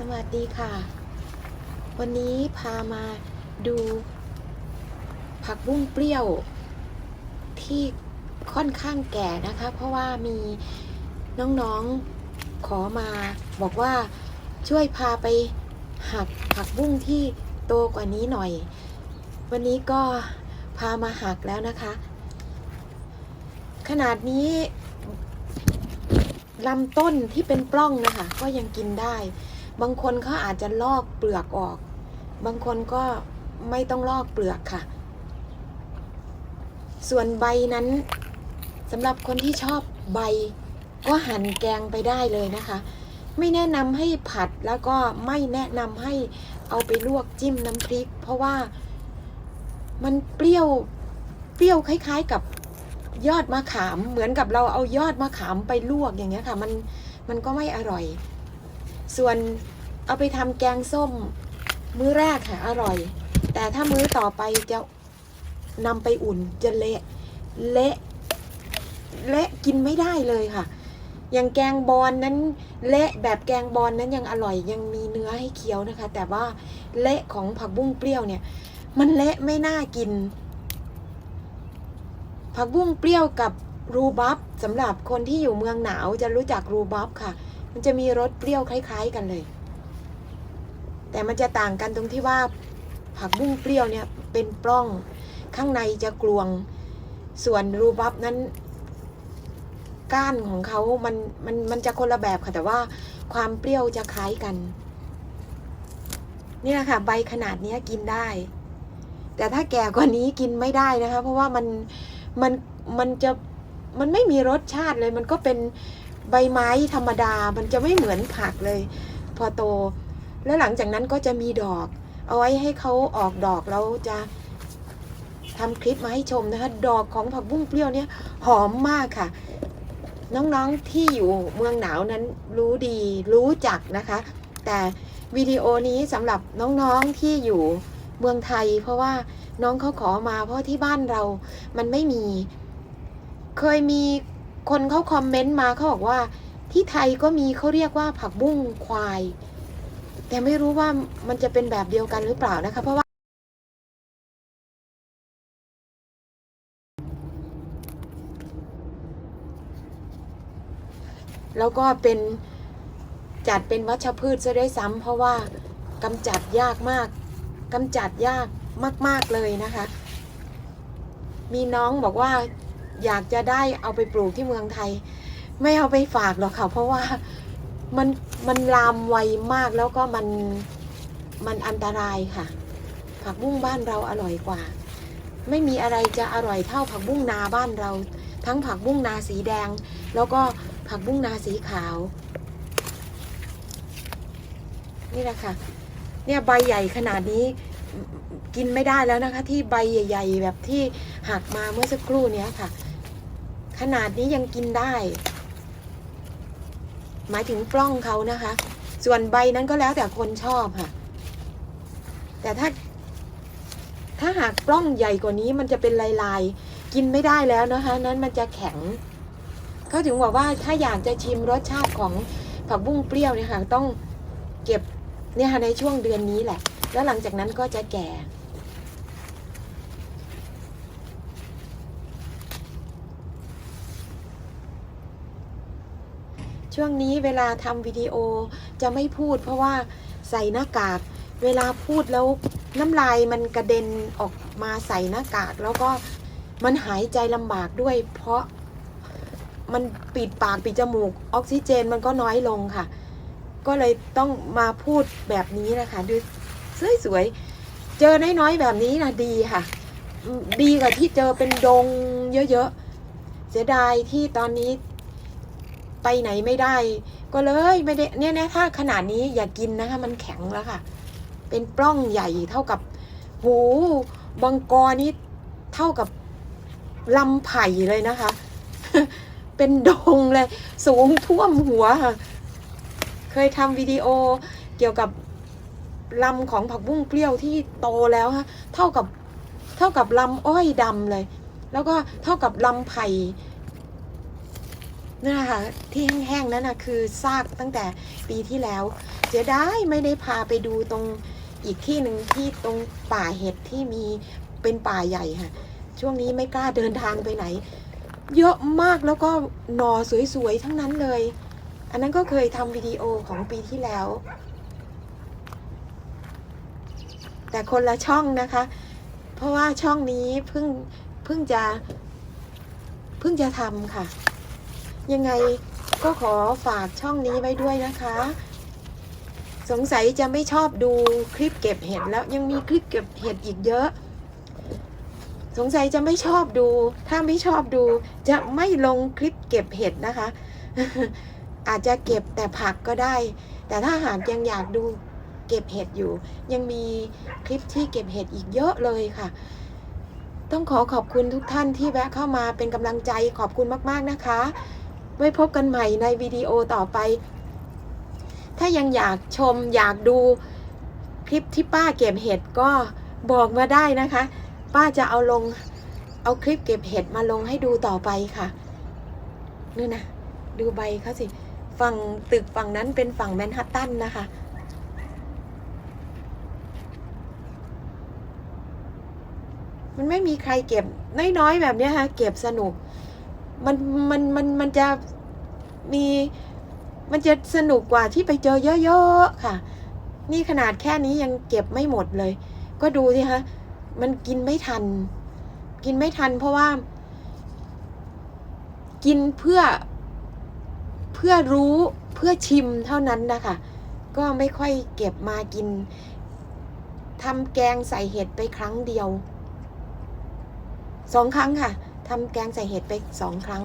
สวัสดีค่ะ วันนี้พามาดูผักบุ้งเปรี้ยว ที่ค่อนข้างแก่นะคะ เพราะว่ามีน้องๆขอมา บอกว่าช่วยพาไปหักผักบุ้งที่โตกว่านี้หน่อย วันนี้ก็พามาหักแล้วนะคะ ขนาดนี้ลำต้นที่เป็นปล้องนะคะ ก็ยังกินได้ บางคนเขาอาจจะลอกเปลือกออก บางคนก็ไม่ต้องลอกเปลือกค่ะ ส่วนใบนั้นสำหรับคนที่ชอบใบก็หั่นแกงไปได้เลยนะคะ ไม่แนะนำให้ผัดแล้วก็ไม่แนะนำให้เอาไปลวกจิ้มน้ำพริก เพราะว่ามันเปรี้ยวเปรี้ยวคล้าย ๆกับยอดมะขาม เหมือนกับเราเอายอดมะขามไปลวกอย่างเงี้ยค่ะ มันมันก็ไม่อร่อย ส่วนเอาไปทำแกงส้ม มื้อแรกค่ะอร่อย แต่ถ้ามื้อต่อไปจะนำไปอุ่นจะเละเละเละกินไม่ได้เลยค่ะ อย่างแกงบอลนั้นเละแบบแกงบอลนั้นยังอร่อยยังมีเนื้อให้เคี้ยวนะคะ แต่ว่าเละของผักบุ้งเปรี้ยวเนี่ย มันเละไม่น่ากิน ผักบุ้งเปรี้ยวกับรูบับสำหรับคนที่อยู่เมืองหนาวจะรู้จักรูบับค่ะ มันจะมีรสเปรี้ยวคล้าย ๆ กันเลย แต่มันจะต่างกันตรงที่ว่าผักบุ้งเปรี้ยวเนี่ยเป็นปล้องข้างในจะกลวง ส่วนรูบับนั้น ก้านของเขามันมันมันจะคนละแบบค่ะแต่ว่าความเปรี้ยวจะคล้ายกันนี่แหละค่ะ ใบขนาดนี้กินได้ แต่ถ้าแก่กว่านี้กินไม่ได้นะคะ เพราะว่ามันมันมันจะมันไม่มีรสชาติเลย มันก็เป็น ใบไม้ธรรมดามันจะไม่เหมือนผักเลย พอโต แล้วหลังจากนั้นก็จะมีดอก เอาไว้ให้เขาออกดอกแล้วจะทำคลิปมาให้ชมนะคะ ดอกของผักบุ้งเปรี้ยวเนี่ยหอมมากค่ะ น้องๆที่อยู่เมืองหนาวนั้นรู้ดีรู้จักนะคะ แต่วิดีโอนี้สำหรับน้องๆที่อยู่เมืองไทย เพราะว่าน้องเขาขอมาเพราะที่บ้านเรามันไม่มี เคยมี คนเขาคอมเมนต์มาเขาบอกว่า ที่ไทยก็มีเขาเรียกว่าผักบุ้งควาย แต่ไม่รู้ว่ามันจะเป็นแบบเดียวกันหรือเปล่านะคะ เพราะว่า แล้วก็เป็นจัดเป็นวัชพืชซะด้วยซ้ำเพราะว่ากำจัดยากมากกำจัดยากมาก ๆ เลยนะคะ มีน้องบอกว่า อยากจะได้เอาไปปลูกที่เมืองไทย ไม่เอาไปฝากหรอกค่ะ เพราะว่ามันมันลามไวมากแล้วก็มันมันอันตรายค่ะ ผักบุ้งบ้านเราอร่อยกว่า ไม่มีอะไรจะอร่อยเท่าผักบุ้งนาบ้านเรา ทั้งผักบุ้งนาสีแดง แล้วก็ผักบุ้งนาสีขาว นี่แหละค่ะ เนี่ยใบใหญ่ขนาดนี้กินไม่ได้แล้วนะคะ ที่ใบใหญ่ ๆ แบบที่หักมาเมื่อสักครู่เนี้ยค่ะ ขนาดนี้ยังกินได้ หมายถึงปล้องเขานะคะ ส่วนใบนั้นก็แล้วแต่คนชอบค่ะ แต่ถ้า ถ้าหากปล้องใหญ่กว่านี้มันจะเป็นลายๆ กินไม่ได้แล้วนะคะ นั้นมันจะแข็ง เขาถึงบอกว่าถ้าอยากจะชิมรสชาติของผักบุ้งเปรี้ยวเนี่ยค่ะต้องเก็บเนี่ยค่ะในช่วงเดือนนี้แหละ แล้วหลังจากนั้นก็จะแก่ ช่วงนี้เวลาทำวิดีโอจะไม่พูด เพราะว่าใส่หน้ากาก เวลาพูดแล้วน้ำลายมันกระเด็นออกมาใส่หน้ากาก แล้วก็มันหายใจลำบากด้วย เพราะมันปิดปากปิดจมูก ออกซิเจนมันก็น้อยลงค่ะ ก็เลยต้องมาพูดแบบนี้นะคะดูสวยๆเจอน้อยๆแบบนี้นะดีค่ะ ดีกว่าที่เจอเป็นดงเยอะๆเสียดายที่ตอนนี้ ไปไหนไม่ได้ ก็เลยไม่ได้เนี่ยนะถ้าขนาดนี้อย่ากินนะคะ มันแข็งแล้วค่ะ เป็นปล้องใหญ่เท่ากับหูบังกรนี่เท่ากับลำไผ่เลยนะคะ เป็นดงเลย สูงท่วมหัวค่ะ เคยทำวิดีโอเกี่ยวกับลำของผักบุ้งเปรี้ยวที่โตแล้วฮะเท่ากับเท่ากับลำอ้อยดำเลย แล้วก็เท่ากับลำไผ่ นั่นะค่ะที่แห้งๆนั่นนะคือซากตั้งแต่ปีที่แล้วเสียดายไม่ได้พาไปดูตรงอีกที่หนึ่งที่ตรงป่าเห็ดที่มีเป็นป่าใหญ่ค่ะ ช่วงนี้ไม่กล้าเดินทางไปไหน เยอะมากแล้วก็หนอสวยๆทั้งนั้นเลย อันนั้นก็เคยทำวิดีโอของปีที่แล้ว แต่คนละช่องนะคะ เพราะว่าช่องนี้เพิ่งเพิ่งจะเพิ่งจะทำค่ะ ยังไงก็ขอฝากช่องนี้ไว้ด้วยนะคะ สงสัยจะไม่ชอบดูคลิปเก็บเห็ดแล้วยังมีคลิปเก็บเห็ดอีกเยอะ สงสัยจะไม่ชอบดู ถ้าไม่ชอบดู จะไม่ลงคลิปเก็บเห็ดนะคะ อาจจะเก็บแต่ผักก็ได้ แต่ถ้าหากยังอยากดูเก็บเห็ดอยู่ ยังมีคลิปที่เก็บเห็ดอีกเยอะเลยค่ะ ต้องขอขอบคุณทุกท่านที่แวะเข้ามาเป็นกำลังใจขอบคุณมาก ๆนะคะ ไว้พบกันใหม่ในวิดีโอต่อไป ถ้ายังอยากชมอยากดูคลิปที่ป้าเก็บเห็ดก็บอกมาได้นะคะ ป้าจะเอาลงเอาคลิปเก็บเห็ดมาลงให้ดูต่อไปค่ะนี่นนะดูใบเขาสิฝั่งตึกฝั่งนั้นเป็นฝั่งแมนฮัตตันนะคะ มันไม่มีใครเก็บน้อยๆแบบนี้ค่ะ เก็บสนุก มันมันมันมันจะมีมันจะสนุกกว่าที่ไปเจอเยอะๆค่ะ นี่ขนาดแค่นี้ยังเก็บไม่หมดเลย ก็ดูสิคะมันกินไม่ทัน กินไม่ทันเพราะว่า กินเพื่อเพื่อรู้เพื่อชิมเท่านั้นนะคะ ก็ไม่ค่อยเก็บมากินทำแกงใส่เห็ดไปครั้งเดียวสองครั้งค่ะ ทำแกงใส่เห็ดไปสองครั้ง